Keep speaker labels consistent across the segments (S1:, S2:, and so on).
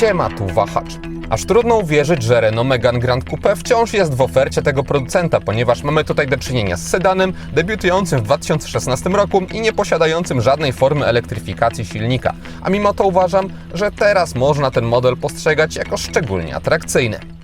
S1: Siema, tu wahacz. Aż trudno uwierzyć, że Renault Megane Grand Coupe wciąż jest w ofercie tego producenta, ponieważ mamy tutaj do czynienia z sedanem debiutującym w 2016 roku i nie posiadającym żadnej formy elektryfikacji silnika. A mimo to uważam, że teraz można ten model postrzegać jako szczególnie atrakcyjny.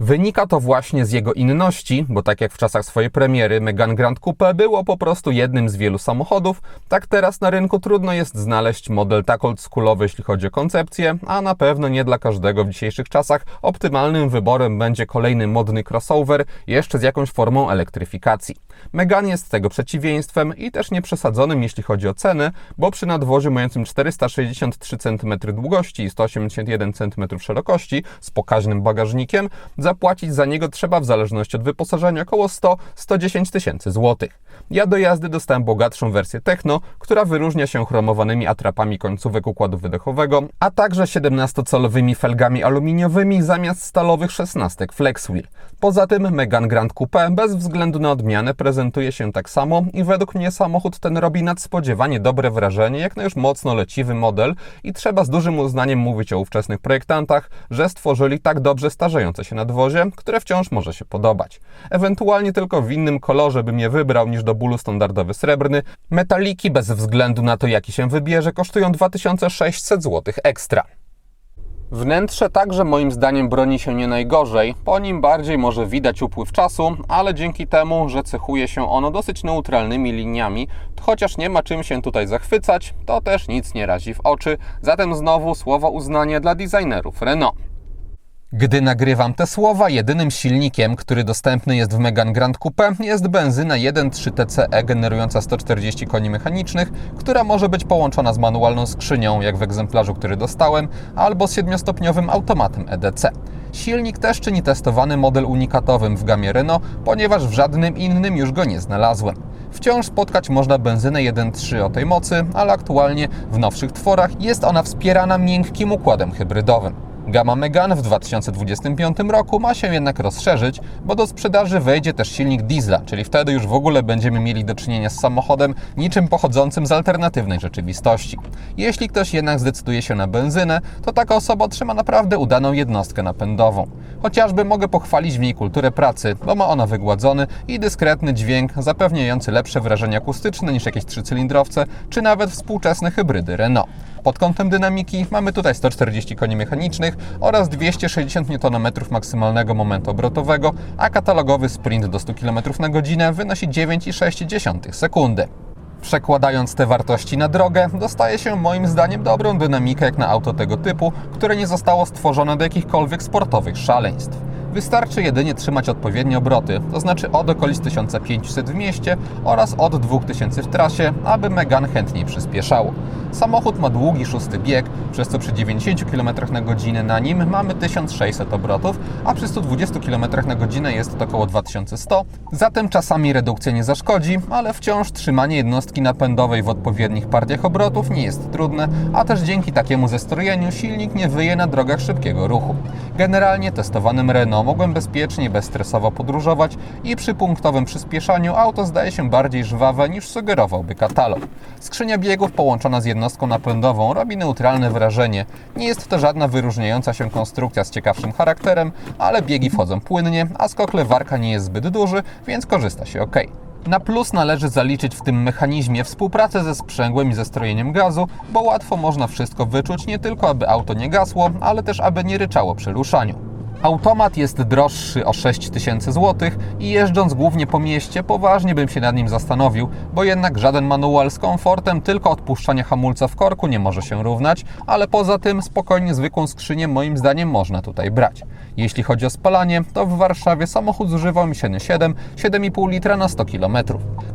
S1: Wynika to właśnie z jego inności, bo tak jak w czasach swojej premiery Megane Grand Coupe było po prostu jednym z wielu samochodów, tak teraz na rynku trudno jest znaleźć model tak oldschoolowy, jeśli chodzi o koncepcję, a na pewno nie dla każdego w dzisiejszych czasach optymalnym wyborem będzie kolejny modny crossover, jeszcze z jakąś formą elektryfikacji. Megane jest tego przeciwieństwem i też nieprzesadzonym, jeśli chodzi o cenę, bo przy nadwoziu mającym 463 cm długości i 181 cm szerokości z pokaźnym bagażnikiem, zapłacić za niego trzeba w zależności od wyposażenia około 100-110 tysięcy złotych. Ja do jazdy dostałem bogatszą wersję Techno, która wyróżnia się chromowanymi atrapami końcówek układu wydechowego, a także 17-calowymi felgami aluminiowymi zamiast stalowych 16 Flexwheel. Poza tym Megane Grand Coupe bez względu na odmianę prezentuje się tak samo i według mnie samochód ten robi nadspodziewanie dobre wrażenie jak na już mocno leciwy model i trzeba z dużym uznaniem mówić o ówczesnych projektantach, że stworzyli tak dobrze starzejące się które wciąż może się podobać. Ewentualnie tylko w innym kolorze bym je wybrał niż do bólu standardowy srebrny. Metaliki bez względu na to jaki się wybierze kosztują 2600 zł ekstra. Wnętrze także moim zdaniem broni się nie najgorzej. Po nim bardziej może widać upływ czasu, ale dzięki temu, że cechuje się ono dosyć neutralnymi liniami, chociaż nie ma czym się tutaj zachwycać, to też nic nie razi w oczy. Zatem znowu słowa uznania dla designerów Renault. Gdy nagrywam te słowa, jedynym silnikiem, który dostępny jest w Megane Grand Coupe jest benzyna 1.3 TCE generująca 140 koni mechanicznych, która może być połączona z manualną skrzynią, jak w egzemplarzu, który dostałem, albo z 7-stopniowym automatem EDC. Silnik też czyni testowany model unikatowym w gamie Renault, ponieważ w żadnym innym już go nie znalazłem. Wciąż spotkać można benzynę 1.3 o tej mocy, ale aktualnie w nowszych tworach jest ona wspierana miękkim układem hybrydowym. Gama Megane w 2025 roku ma się jednak rozszerzyć, bo do sprzedaży wejdzie też silnik diesla, czyli wtedy już w ogóle będziemy mieli do czynienia z samochodem niczym pochodzącym z alternatywnej rzeczywistości. Jeśli ktoś jednak zdecyduje się na benzynę, to taka osoba otrzyma naprawdę udaną jednostkę napędową. Chociażby mogę pochwalić w niej kulturę pracy, bo ma ona wygładzony i dyskretny dźwięk zapewniający lepsze wrażenie akustyczne niż jakieś trzycylindrowce, czy nawet współczesne hybrydy Renault. Pod kątem dynamiki mamy tutaj 140 koni mechanicznych oraz 260 Nm maksymalnego momentu obrotowego, a katalogowy sprint do 100 km na godzinę wynosi 9,6 sekundy. Przekładając te wartości na drogę, dostaje się moim zdaniem dobrą dynamikę jak na auto tego typu, które nie zostało stworzone do jakichkolwiek sportowych szaleństw. Wystarczy jedynie trzymać odpowiednie obroty, to znaczy od okolic 1500 w mieście oraz od 2000 w trasie, aby Megane chętniej przyspieszało. Samochód ma długi szósty bieg, przez co przy 90 km na godzinę na nim mamy 1600 obrotów, a przy 120 km na godzinę jest to około 2100, zatem czasami redukcja nie zaszkodzi, ale wciąż trzymanie jednostki napędowej w odpowiednich partiach obrotów nie jest trudne, a też dzięki takiemu zestrojeniu silnik nie wyje na drogach szybkiego ruchu. Generalnie testowanym Renault mogłem bezpiecznie, bezstresowo podróżować i przy punktowym przyspieszaniu auto zdaje się bardziej żwawe niż sugerowałby katalog. Skrzynia biegów połączona z jednostką napędową robi neutralne wrażenie. Nie jest to żadna wyróżniająca się konstrukcja z ciekawszym charakterem, ale biegi wchodzą płynnie, a skok lewarka nie jest zbyt duży, więc korzysta się ok. Na plus należy zaliczyć w tym mechanizmie współpracę ze sprzęgłem i ze strojeniem gazu, bo łatwo można wszystko wyczuć nie tylko aby auto nie gasło, ale też aby nie ryczało przy ruszaniu. Automat jest droższy o 6000 zł i jeżdżąc głównie po mieście poważnie bym się nad nim zastanowił, bo jednak żaden manual z komfortem tylko odpuszczania hamulca w korku nie może się równać, ale poza tym spokojnie zwykłą skrzynię moim zdaniem można tutaj brać. Jeśli chodzi o spalanie, to w Warszawie samochód zużywał mi 7,7 7,5 litra na 100 km.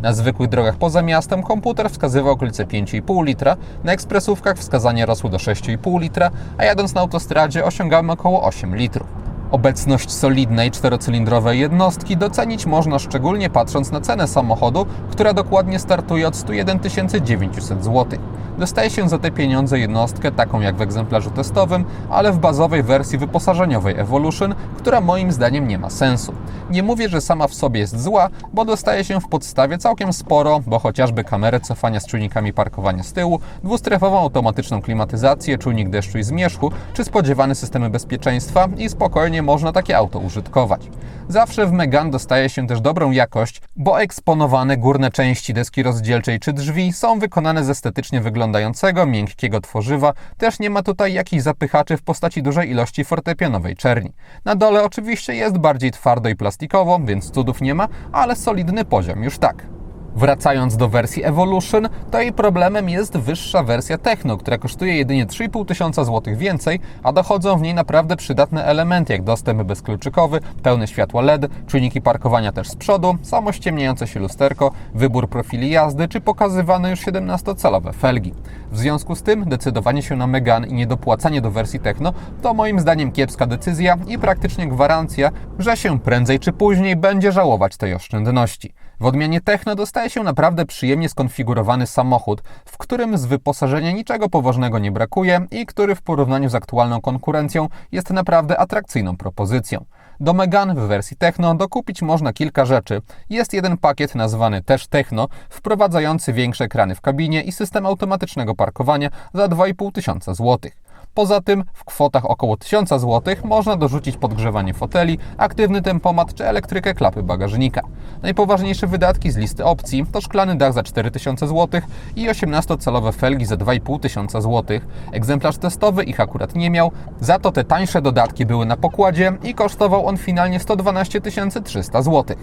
S1: Na zwykłych drogach poza miastem komputer wskazywał okolice 5,5 litra, na ekspresówkach wskazania rosły do 6,5 litra, a jadąc na autostradzie osiągamy około 8 litrów. Obecność solidnej czterocylindrowej jednostki docenić można szczególnie patrząc na cenę samochodu, która dokładnie startuje od 101 900 zł. Dostaje się za te pieniądze jednostkę taką jak w egzemplarzu testowym, ale w bazowej wersji wyposażeniowej Evolution, która moim zdaniem nie ma sensu. Nie mówię, że sama w sobie jest zła, bo dostaje się w podstawie całkiem sporo, bo chociażby kamerę cofania z czujnikami parkowania z tyłu, dwustrefową automatyczną klimatyzację, czujnik deszczu i zmierzchu, czy spodziewane systemy bezpieczeństwa i spokojnie można takie auto użytkować. Zawsze w Megan dostaje się też dobrą jakość, bo eksponowane górne części deski rozdzielczej czy drzwi są wykonane z estetycznie wyglądającego, miękkiego tworzywa. Też nie ma tutaj jakichś zapychaczy w postaci dużej ilości fortepianowej czerni. Na dole oczywiście jest bardziej twardo i plastikowo, więc cudów nie ma, ale solidny poziom już tak. Wracając do wersji Evolution, to jej problemem jest wyższa wersja Techno, która kosztuje jedynie 3,5 tysiąca złotych więcej, a dochodzą w niej naprawdę przydatne elementy, jak dostęp bezkluczykowy, pełne światło LED, czujniki parkowania też z przodu, samo ściemniające się lusterko, wybór profili jazdy, czy pokazywane już 17-calowe felgi. W związku z tym decydowanie się na Megane i niedopłacanie do wersji Techno to moim zdaniem kiepska decyzja i praktycznie gwarancja, że się prędzej czy później będzie żałować tej oszczędności. W odmianie Techno dostaje się naprawdę przyjemnie skonfigurowany samochód, w którym z wyposażenia niczego poważnego nie brakuje i który w porównaniu z aktualną konkurencją jest naprawdę atrakcyjną propozycją. Do Megane w wersji Techno dokupić można kilka rzeczy. Jest jeden pakiet nazwany też Techno, wprowadzający większe ekrany w kabinie i system automatycznego parkowania za 2,5 tysiąca złotych. Poza tym w kwotach około 1000 zł można dorzucić podgrzewanie foteli, aktywny tempomat czy elektrykę klapy bagażnika. Najpoważniejsze wydatki z listy opcji to szklany dach za 4000 zł i 18-calowe felgi za 2500 zł. Egzemplarz testowy ich akurat nie miał, za to te tańsze dodatki były na pokładzie i kosztował on finalnie 112 300 zł.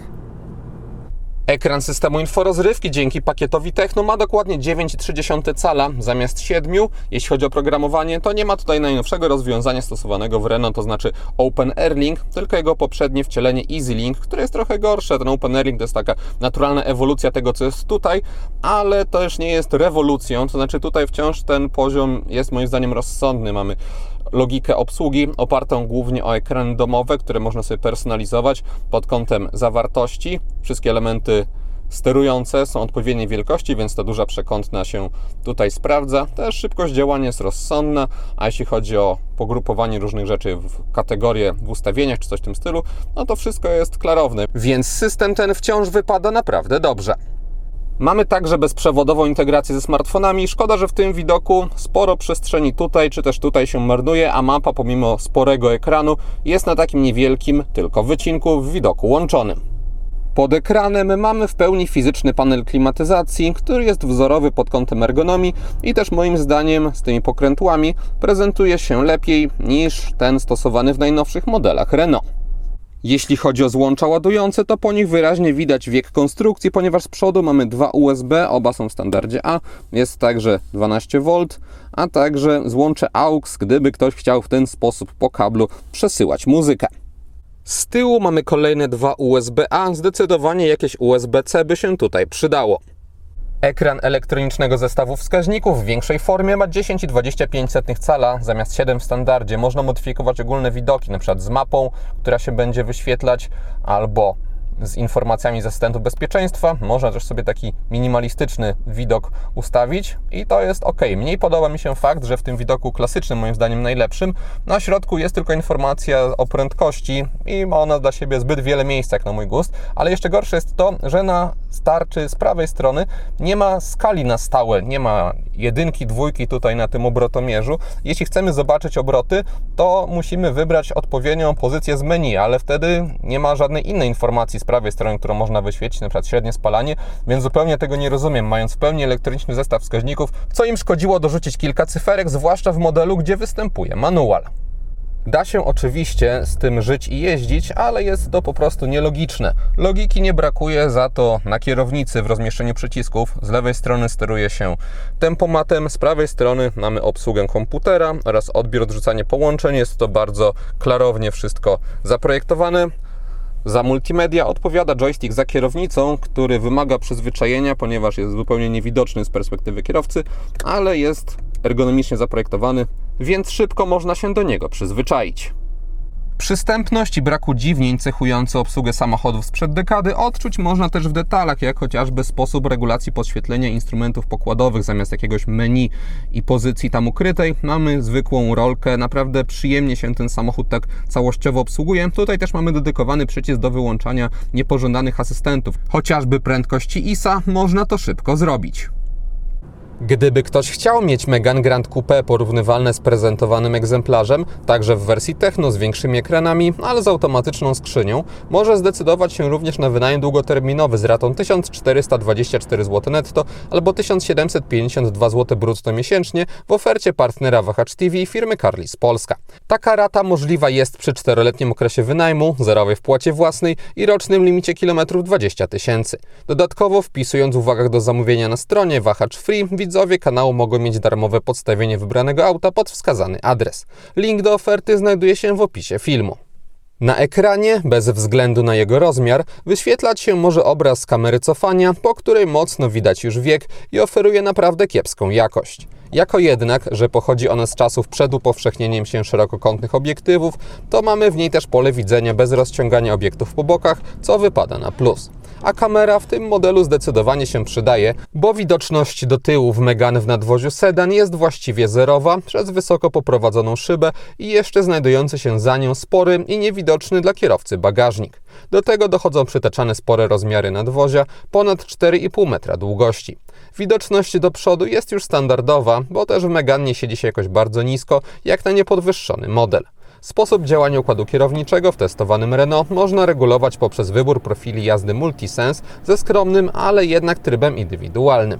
S1: Ekran systemu inforozrywki dzięki pakietowi Techno ma dokładnie 9,3 cala zamiast 7. Jeśli chodzi o programowanie, to nie ma tutaj najnowszego rozwiązania stosowanego w Renault, to znaczy Open Airlink, tylko jego poprzednie wcielenie EasyLink, które jest trochę gorsze. Ten Open Airlink to jest taka naturalna ewolucja tego, co jest tutaj, ale to już nie jest rewolucją, to znaczy tutaj wciąż ten poziom jest moim zdaniem rozsądny. Mamy logikę obsługi opartą głównie o ekrany domowe, które można sobie personalizować pod kątem zawartości. Wszystkie elementy sterujące są odpowiedniej wielkości, więc ta duża przekątna się tutaj sprawdza. Też szybkość działania jest rozsądna, a jeśli chodzi o pogrupowanie różnych rzeczy w kategorie w ustawieniach czy coś w tym stylu, no to wszystko jest klarowne. Więc system ten wciąż wypada naprawdę dobrze. Mamy także bezprzewodową integrację ze smartfonami. Szkoda, że w tym widoku sporo przestrzeni tutaj czy też tutaj się marnuje, a mapa pomimo sporego ekranu jest na takim niewielkim tylko wycinku w widoku łączonym. Pod ekranem mamy w pełni fizyczny panel klimatyzacji, który jest wzorowy pod kątem ergonomii i też moim zdaniem z tymi pokrętłami prezentuje się lepiej niż ten stosowany w najnowszych modelach Renault. Jeśli chodzi o złącza ładujące, to po nich wyraźnie widać wiek konstrukcji, ponieważ z przodu mamy dwa USB, oba są w standardzie A, jest także 12V, a także złącze AUX, gdyby ktoś chciał w ten sposób po kablu przesyłać muzykę. Z tyłu mamy kolejne dwa USB-A, zdecydowanie jakieś USB-C by się tutaj przydało. Ekran elektronicznego zestawu wskaźników w większej formie ma 10,25 cala zamiast 7 w standardzie. Można modyfikować ogólne widoki, np. z mapą, która się będzie wyświetlać, albo z informacjami z asystentu bezpieczeństwa. Można też sobie taki minimalistyczny widok ustawić i to jest ok. Mniej podoba mi się fakt, że w tym widoku klasycznym, moim zdaniem najlepszym, na środku jest tylko informacja o prędkości i ma ona dla siebie zbyt wiele miejsca, jak na mój gust, ale jeszcze gorsze jest to, że na starczy z prawej strony nie ma skali na stałe, nie ma jedynki, dwójki tutaj na tym obrotomierzu. Jeśli chcemy zobaczyć obroty, to musimy wybrać odpowiednią pozycję z menu, ale wtedy nie ma żadnej innej informacji z prawej strony, którą można wyświetlić, na przykład średnie spalanie, więc zupełnie tego nie rozumiem, mając w pełni elektroniczny zestaw wskaźników, co im szkodziło dorzucić kilka cyferek, zwłaszcza w modelu, gdzie występuje manual. Da się oczywiście z tym żyć i jeździć, ale jest to po prostu nielogiczne. Logiki nie brakuje, za to na kierownicy w rozmieszczeniu przycisków z lewej strony steruje się tempomatem, z prawej strony mamy obsługę komputera oraz odbiór, odrzucanie połączeń. Jest to bardzo klarownie wszystko zaprojektowane. Za multimedia odpowiada joystick za kierownicą, który wymaga przyzwyczajenia, ponieważ jest zupełnie niewidoczny z perspektywy kierowcy, ale jest ergonomicznie zaprojektowany, więc szybko można się do niego przyzwyczaić. Przystępność i braku dziwnień cechujący obsługę samochodów sprzed dekady odczuć można też w detalach, jak chociażby sposób regulacji podświetlenia instrumentów pokładowych zamiast jakiegoś menu i pozycji tam ukrytej. Mamy zwykłą rolkę, naprawdę przyjemnie się ten samochód tak całościowo obsługuje. Tutaj też mamy dedykowany przycisk do wyłączania niepożądanych asystentów. Chociażby prędkości ISA można to szybko zrobić. Gdyby ktoś chciał mieć Megane Grand Coupe porównywalne z prezentowanym egzemplarzem, także w wersji Techno z większymi ekranami, ale z automatyczną skrzynią, może zdecydować się również na wynajem długoterminowy z ratą 1424 zł netto albo 1752 zł brutto miesięcznie w ofercie partnera Wahacz TV firmy Carlis Polska. Taka rata możliwa jest przy 4-letnim okresie wynajmu, zerowej wpłacie własnej i rocznym limicie kilometrów 20 tysięcy. Dodatkowo wpisując w uwagach do zamówienia na stronie Wahacz Free, widzowie kanału mogą mieć darmowe podstawienie wybranego auta pod wskazany adres. Link do oferty znajduje się w opisie filmu. Na ekranie, bez względu na jego rozmiar, wyświetlać się może obraz kamery cofania, po której mocno widać już wiek i oferuje naprawdę kiepską jakość. Jako jednak, że pochodzi ona z czasów przed upowszechnieniem się szerokokątnych obiektywów, to mamy w niej też pole widzenia bez rozciągania obiektów po bokach, co wypada na plus. A kamera w tym modelu zdecydowanie się przydaje, bo widoczność do tyłu w Megane w nadwoziu sedan jest właściwie zerowa przez wysoko poprowadzoną szybę i jeszcze znajdujący się za nią spory i niewidoczny dla kierowcy bagażnik. Do tego dochodzą przytaczane spore rozmiary nadwozia, ponad 4,5 metra długości. Widoczność do przodu jest już standardowa, bo też w Megane nie siedzi się jakoś bardzo nisko, jak na niepodwyższony model. Sposób działania układu kierowniczego w testowanym Renault można regulować poprzez wybór profili jazdy Multisense ze skromnym, ale jednak trybem indywidualnym.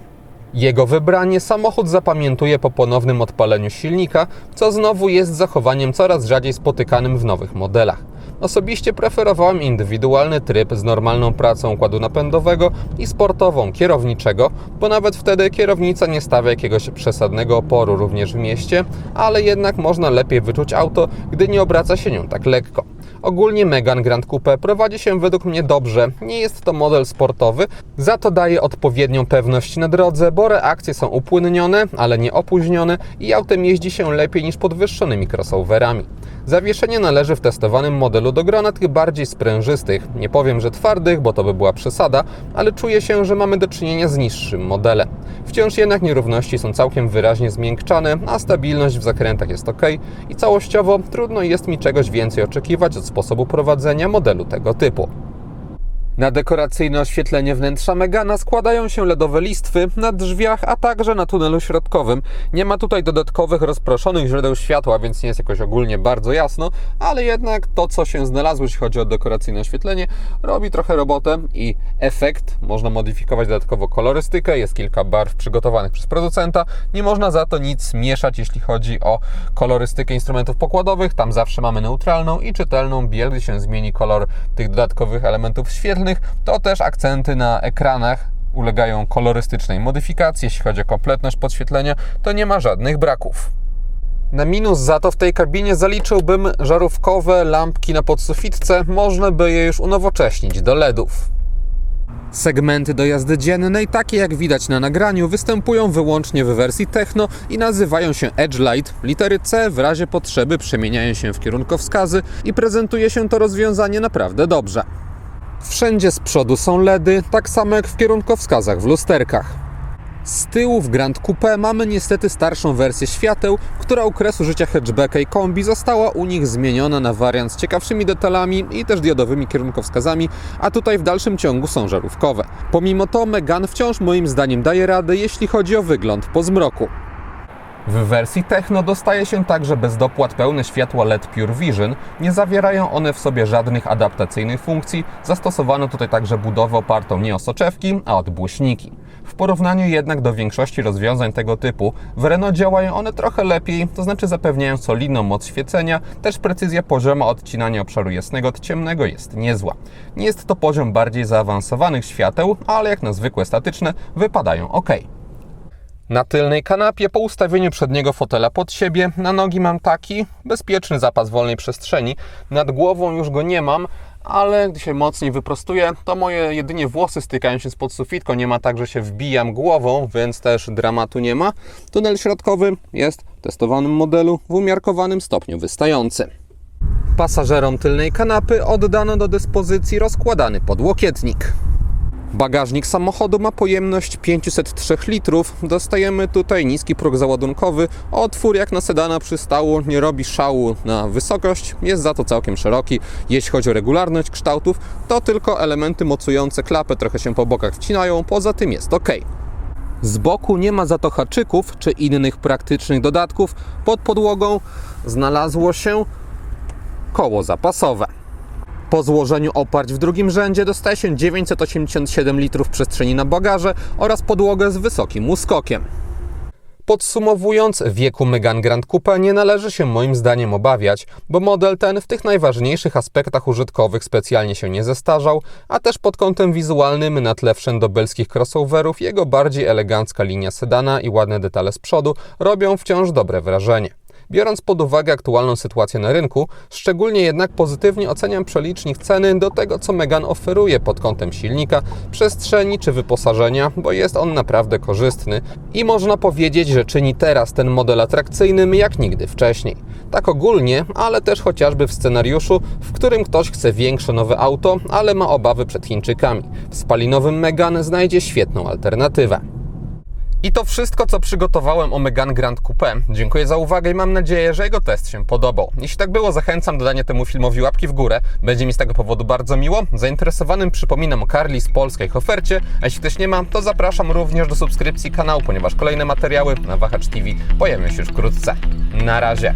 S1: Jego wybranie samochód zapamiętuje po ponownym odpaleniu silnika, co znowu jest zachowaniem coraz rzadziej spotykanym w nowych modelach. Osobiście preferowałem indywidualny tryb z normalną pracą układu napędowego i sportową kierowniczego, bo nawet wtedy kierownica nie stawia jakiegoś przesadnego oporu również w mieście, ale jednak można lepiej wyczuć auto, gdy nie obraca się nią tak lekko. Ogólnie Megane Grand Coupe prowadzi się według mnie dobrze. Nie jest to model sportowy, za to daje odpowiednią pewność na drodze, bo reakcje są upłynnione, ale nie opóźnione i autem jeździ się lepiej niż podwyższonymi crossoverami. Zawieszenie należy w testowanym modelu do grona tych bardziej sprężystych. Nie powiem, że twardych, bo to by była przesada, ale czuję się, że mamy do czynienia z niższym modelem. Wciąż jednak nierówności są całkiem wyraźnie zmiękczane, a stabilność w zakrętach jest ok i całościowo trudno jest mi czegoś więcej oczekiwać od sposobu prowadzenia modelu tego typu. Na dekoracyjne oświetlenie wnętrza Megana składają się LEDowe listwy na drzwiach, a także na tunelu środkowym. Nie ma tutaj dodatkowych rozproszonych źródeł światła, więc nie jest jakoś ogólnie bardzo jasno, ale jednak to, co się znalazło, jeśli chodzi o dekoracyjne oświetlenie, robi trochę robotę i efekt można modyfikować dodatkowo kolorystykę. Jest kilka barw przygotowanych przez producenta. Nie można za to nic mieszać, jeśli chodzi o kolorystykę instrumentów pokładowych. Tam zawsze mamy neutralną i czytelną biel, gdy się zmieni kolor tych dodatkowych elementów świetlnych to też akcenty na ekranach ulegają kolorystycznej modyfikacji. Jeśli chodzi o kompletność podświetlenia, to nie ma żadnych braków. Na minus za to w tej kabinie zaliczyłbym żarówkowe lampki na podsufitce. Można by je już unowocześnić do LEDów. Segmenty do jazdy dziennej, takie jak widać na nagraniu, występują wyłącznie w wersji Techno i nazywają się Edge Light. Litery C w razie potrzeby przemieniają się w kierunkowskazy i prezentuje się to rozwiązanie naprawdę dobrze. Wszędzie z przodu są LEDy, tak samo jak w kierunkowskazach w lusterkach. Z tyłu w Grand Coupe mamy niestety starszą wersję świateł, która u kresu życia hatchbacka i kombi została u nich zmieniona na wariant z ciekawszymi detalami i też diodowymi kierunkowskazami, a tutaj w dalszym ciągu są żarówkowe. Pomimo to Megane wciąż moim zdaniem daje radę, jeśli chodzi o wygląd po zmroku. W wersji Techno dostaje się także bez dopłat pełne światła LED Pure Vision. Nie zawierają one w sobie żadnych adaptacyjnych funkcji. Zastosowano tutaj także budowę opartą nie o soczewki, a od błyśniki. W porównaniu jednak do większości rozwiązań tego typu, w Renault działają one trochę lepiej, to znaczy zapewniają solidną moc świecenia, też precyzja pozioma odcinania obszaru jasnego od ciemnego jest niezła. Nie jest to poziom bardziej zaawansowanych świateł, ale jak na zwykłe statyczne wypadają ok. Na tylnej kanapie, po ustawieniu przedniego fotela pod siebie, na nogi mam taki bezpieczny zapas wolnej przestrzeni. Nad głową już go nie mam, ale gdy się mocniej wyprostuję, to moje jedynie włosy stykają się z podsufitką. Nie ma tak, że się wbijam głową, więc też dramatu nie ma. Tunel środkowy jest w testowanym modelu w umiarkowanym stopniu wystający. Pasażerom tylnej kanapy oddano do dyspozycji rozkładany podłokietnik. Bagażnik samochodu ma pojemność 503 litrów. Dostajemy tutaj niski próg załadunkowy. Otwór jak na sedana przystało nie robi szału na wysokość, jest za to całkiem szeroki. Jeśli chodzi o regularność kształtów, to tylko elementy mocujące klapę trochę się po bokach wcinają, poza tym jest ok. Z boku nie ma za to haczyków czy innych praktycznych dodatków. Pod podłogą znalazło się koło zapasowe. Po złożeniu oparć w drugim rzędzie dostaje się 987 litrów przestrzeni na bagaże oraz podłogę z wysokim uskokiem. Podsumowując, wieku Megane Grand Coupe nie należy się moim zdaniem obawiać, bo model ten w tych najważniejszych aspektach użytkowych specjalnie się nie zestarzał, a też pod kątem wizualnym na tle wszędobelskich crossoverów jego bardziej elegancka linia sedana i ładne detale z przodu robią wciąż dobre wrażenie. Biorąc pod uwagę aktualną sytuację na rynku, szczególnie jednak pozytywnie oceniam przelicznik ceny do tego, co Megane oferuje pod kątem silnika, przestrzeni czy wyposażenia, bo jest on naprawdę korzystny i można powiedzieć, że czyni teraz ten model atrakcyjnym jak nigdy wcześniej. Tak ogólnie, ale też chociażby w scenariuszu, w którym ktoś chce większe nowe auto, ale ma obawy przed Chińczykami. W spalinowym Megane znajdzie świetną alternatywę. I to wszystko, co przygotowałem o Megane Grand Coupe. Dziękuję za uwagę i mam nadzieję, że jego test się podobał. Jeśli tak było, zachęcam do dania temu filmowi łapki w górę. Będzie mi z tego powodu bardzo miło. Zainteresowanym przypominam o Carli z polskiej ofercie, a jeśli ktoś nie ma, to zapraszam również do subskrypcji kanału, ponieważ kolejne materiały na Wahacz TV pojawią się już wkrótce. Na razie.